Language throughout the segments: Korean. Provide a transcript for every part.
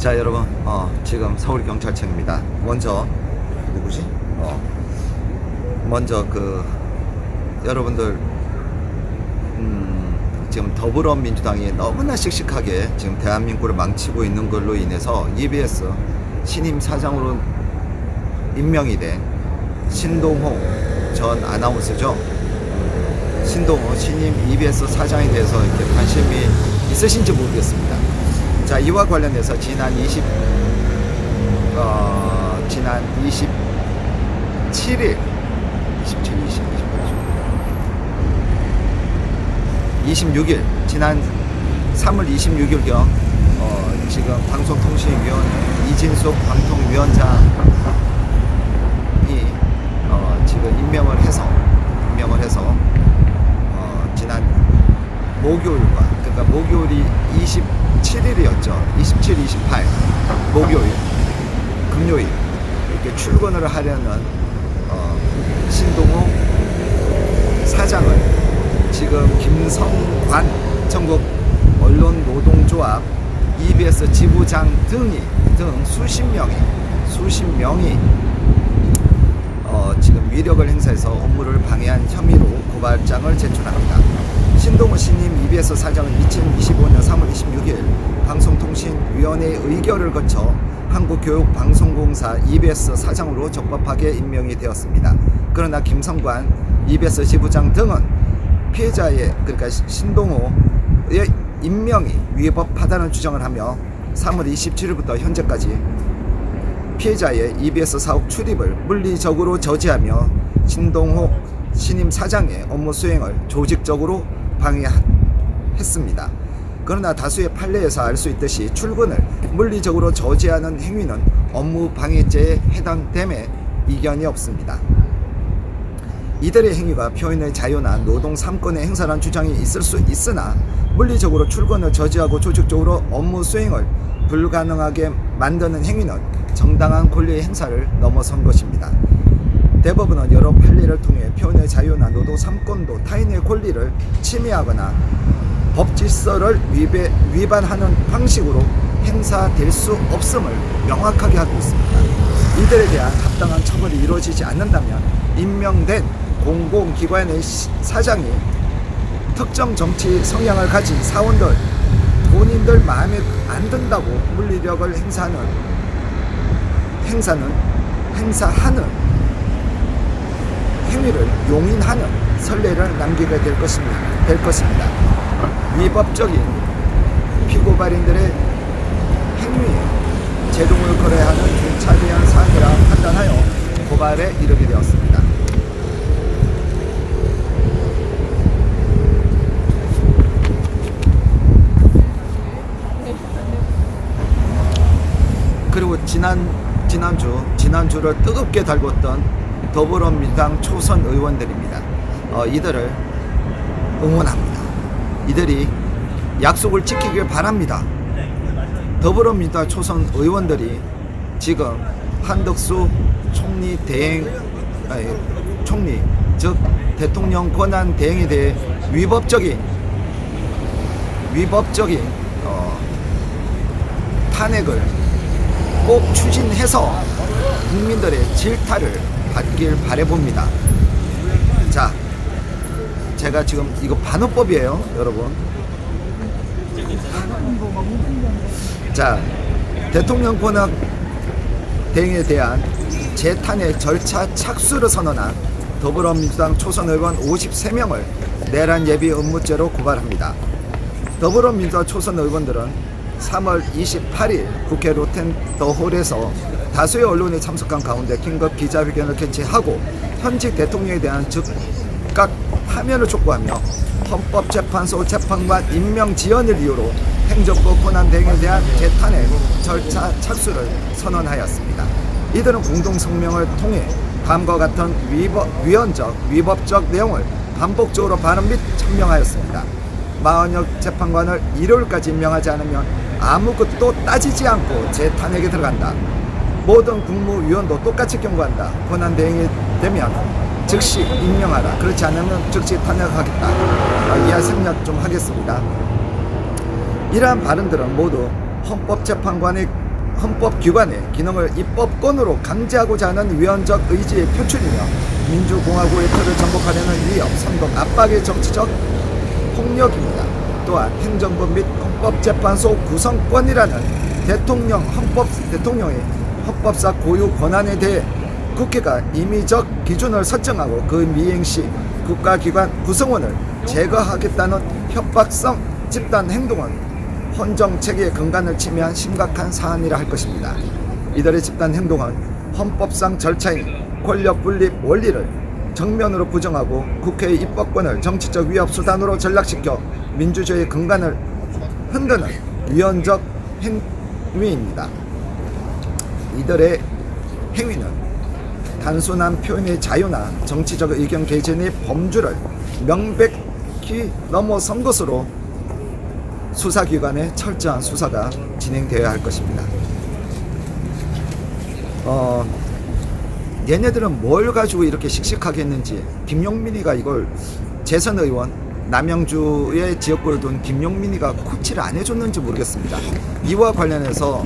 자 여러분 어, 지금 서울경찰청입니다 먼저 누구지? 어, 먼저 그 여러분들 음, 지금 더불어민주당이 너무나 씩씩하게 지금 대한민국을 망치고 있는 걸로 인해서 EBS 신임 사장으로 임명이 된 신동호 전 아나운서죠. 신동호 신임 EBS 사장에 대해서 이렇게 관심이 있으신지 모르겠습니다. 자, 이와 관련해서 지난 20, 어, 지난 27일, 27, 20, 28, 26일, 지난 3월 26일 경, 어, 지금 방송통신위원 이진숙 방통위원장이, 어, 지금 임명을 해서, 임명을 해서, 어, 지난 목요일과 그러니까 목요일이 27일이었죠. 27, 28 목요일, 금요일 이렇게 출근을 하려는 어, 신동호 사장을 지금 김성관 전국 언론노동조합 EBS 지부장 등이 등 수십 명이 수십 명이 어, 지금 위력을 행사해서 업무를 방해한 혐의로 고발장을 제출합니다. 신동호 신임 EBS 사장은 2025년 3월 26일 방송통신위원회 의결을 거쳐 한국교육방송공사 EBS 사장으로 적법하게 임명이 되었습니다. 그러나 김성관 EBS 지부장 등은 피해자의 그러니까 신동호의 임명이 위법하다는 주장을 하며 3월 27일부터 현재까지 피해자의 EBS 사옥 출입을 물리적으로 저지하며 신동호 신임 사장의 업무 수행을 조직적으로 방해했습니다. 그러나 다수의 판례에서 알 수 있듯이 출근을 물리적으로 저지하는 행위는 업무 방해죄에 해당됨에 이견이 없습니다. 이들의 행위가 표현의 자유나 노동 3권의 행사라는 주장이 있을 수 있으나 물리적으로 출근을 저지하고 조직적으로 업무 수행을 불가능하게 만드는 행위는 정당한 권리의 행사를 넘어선 것입니다. 대법원은 여러 판례를 통해 표현의 자유나 노동 3권도 타인의 권리를 침해하거나 법 질서를 위배, 위반하는 방식으로 행사될 수 없음을 명확하게 하고 있습니다. 이들에 대한 합당한 처벌이 이루어지지 않는다면 임명된 공공기관의 시- 사장이 특정 정치 성향을 가진 사원들, 본인들 마음에 안 든다고 물리력을 행사하는 행사는 행사하는 행위를 용인하는 선례를 남기게 될 것입니다. 될 것입니다. 위법적인 피고발인들의 행위에 제동을 걸어야 하는 경찰이한 사안이라 판단하여 고발에 이르게 되었습니다. 그리고 지난 지난주 지난주를 뜨겁게 달궜던 더불어민주당 초선 의원들입니다. 어, 이들을 응원합니다. 이들이 약속을 지키길 바랍니다. 더불어민주당 초선 의원들이 지금 한덕수 총리 대행 아니, 총리 즉 대통령 권한 대행에 대해 위법적인 위법적인 어, 탄핵을 꼭 추진해서 국민들의 질타를 받길 바래봅니다. 자, 제가 지금 이거 반호법이에요, 여러분. 자, 대통령 권한 대행에 대한 재탄핵 절차 착수를 선언한 더불어민주당 초선 의원 53명을 내란 예비 의무죄로 고발합니다. 더불어민주당 초선 의원들은 3월 28일 국회 로텐 더홀에서 다수의 언론이 참석한 가운데 긴급 기자회견을 개최하고 현직 대통령에 대한 즉각 파면을 촉구하며 헌법재판소 재판관 임명 지연을 이유로 행정부 권한 대행에 대한 재탄핵 절차 착수를 선언하였습니다. 이들은 공동 성명을 통해 다음과 같은 위법, 위헌적, 위법적 내용을 반복적으로 발언 및 천명하였습니다. 마흔역 재판관을 일요일까지 임명하지 않으면 아무것도 따지지 않고 재탄핵에 들어간다. 모든 국무위원도 똑같이 경고한다. 권한 대행이 되면 즉시 임명하라. 그렇지 않으면 즉시 탄핵하겠다. 아, 이하 생략 좀 하겠습니다. 이러한 발언들은 모두 헌법재판관의 헌법기관의 기능을 입법권으로 강제하고자 하는 위헌적 의지의 표출이며 민주공화국의 틀을 정복하려는 위협, 선동, 압박의 정치적 폭력입니다. 또한 행정부 및 헌법재판소 구성권이라는 대통령 헌법 대통령의 헌법사 고유 권한에 대해 국회가 임의적 기준을 설정하고 그 미행 시 국가기관 구성원을 제거하겠다는 협박성 집단 행동은 헌정 체계의 근간을 침해한 심각한 사안이라 할 것입니다. 이들의 집단 행동은 헌법상 절차인 권력 분립 원리를 정면으로 부정하고 국회의 입법권을 정치적 위협 수단으로 전락시켜 민주주의의 근간을 흔드는 위헌적 행위입니다. 이들의 행위는 단순한 표현의 자유나 정치적 의견 개진의 범주를 명백히 넘어선 것으로 수사기관의 철저한 수사가 진행되어야 할 것입니다. 어, 얘네들은 뭘 가지고 이렇게 씩씩하게 했는지 김용민이가 이걸 재선 의원 남양주의 지역구를 둔 김용민이가 코치를 안 해줬는지 모르겠습니다. 이와 관련해서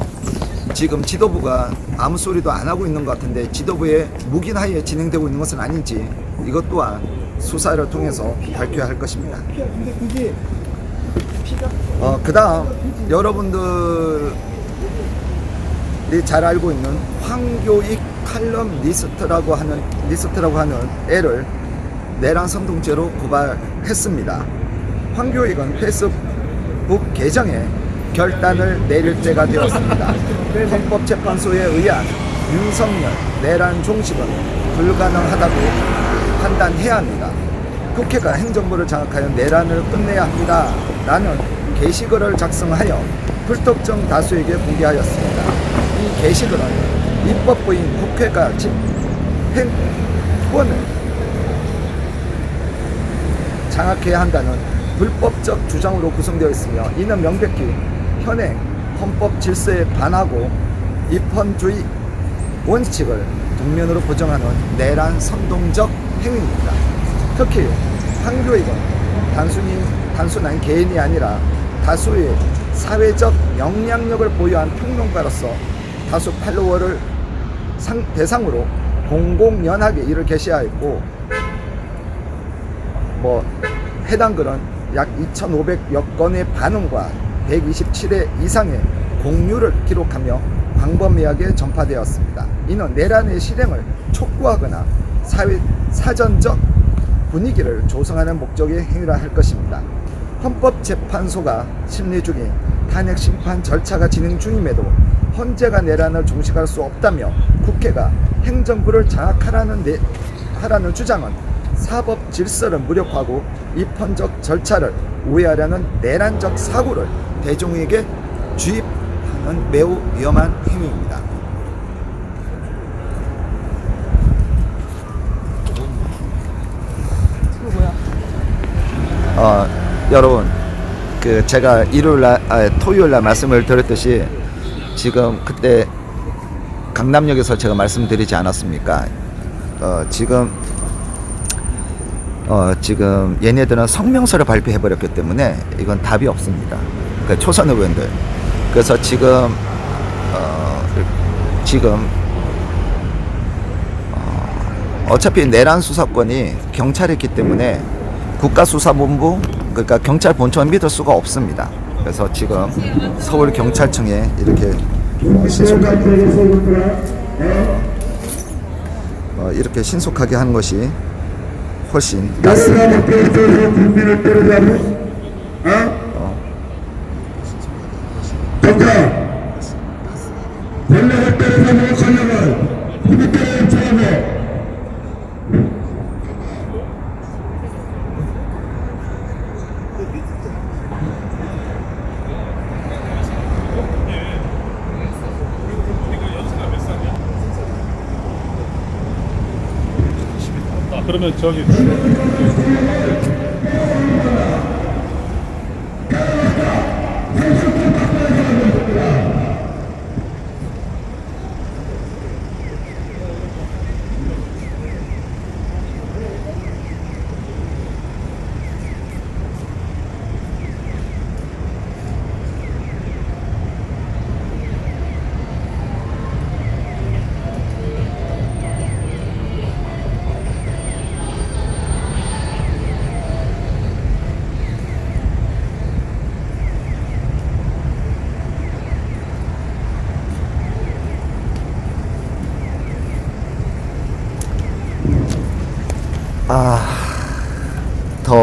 지금 지도부가 아무 소리도 안 하고 있는 것 같은데 지도부의 묵인 하에 진행되고 있는 것은 아닌지 이것 또한 수사를 통해서 밝혀야 할 것입니다. 어, 그 다음 여러분들이 잘 알고 있는 황교익 칼럼 리스트라고 하는 리스트라고 하는 애를 내란 선동죄로 고발했습니다. 황교익은 페이스북 계정에 결단을 내릴 때가 되었습니다. 헌법재판소에 의한 윤석열 내란 종식은 불가능하다고 판단해야 합니다. 국회가 행정부를 장악하여 내란을 끝내야 합니다. 라는 게시글을 작성하여 불특정 다수에게 공개하였습니다. 이 게시글은 입법부인 국회가 집행권을 장악해야 한다는 불법적 주장으로 구성되어 있으며 이는 명백히 현행 헌법 질서에 반하고 입헌주의 원칙을 정면으로 부정하는 내란 선동적 행위입니다. 특히 황교익은 단순히 단순한 개인이 아니라 다수의 사회적 영향력을 보유한 평론가로서 다수 팔로워를 상, 대상으로 공공연하게 이를 게시하였고 뭐 해당 글은 약 2,500여 건의 반응과 127회 이상의 공유를 기록하며 광범위하게 전파되었습니다. 이는 내란의 실행을 촉구하거나 사회 사전적 분위기를 조성하는 목적의 행위라 할 것입니다. 헌법재판소가 심리 중인 탄핵 심판 절차가 진행 중임에도 헌재가 내란을 종식할 수 없다며 국회가 행정부를 장악하라는 내, 하라는 주장은 사법 질서를 무력화하고 입헌적 절차를 우회하려는 내란적 사고를 대중에게 주입하는 매우 위험한 행위입니다. 어, 여러분, 그 제가 일요일 날, 아, 토요일 날 말씀을 드렸듯이 지금 그때 강남역에서 제가 말씀드리지 않았습니까? 어, 지금 어, 지금 얘네들은 성명서를 발표해 버렸기 때문에 이건 답이 없습니다. 그 초선 의원들. 그래서 지금 어, 지금 어, 어차피 내란 수사권이 경찰에 있기 때문에 국가수사본부 그러니까 경찰 본청을 믿을 수가 없습니다. 그래서 지금 서울 경찰청에 이렇게 신속하게 어, 이렇게 신속하게 하는 것이 훨씬 낫습니다. 국민을 때리자고? 어? 독자! 권력을 때려서 뭐 권력을 누구 때려야 좋아하며 아, 그러면 저기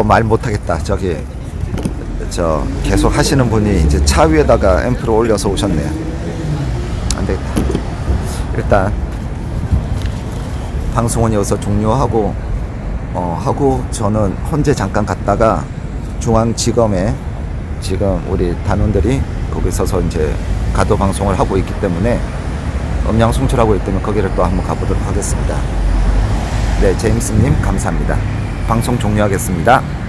더 말 못하겠다. 저기 저 계속 하시는 분이 이제 차 위에다가 앰프를 올려서 오셨네요. 안 되겠다. 일단 방송은 여기서 종료하고 어, 하고 저는 헌재 잠깐 갔다가 중앙지검에 지금 우리 단원들이 거기 서서 이제 가도 방송을 하고 있기 때문에 음량 송출하고 때문에 거기를 또 한번 가보도록 하겠습니다. 네, 제임스님 감사합니다. 방송 종료하겠습니다.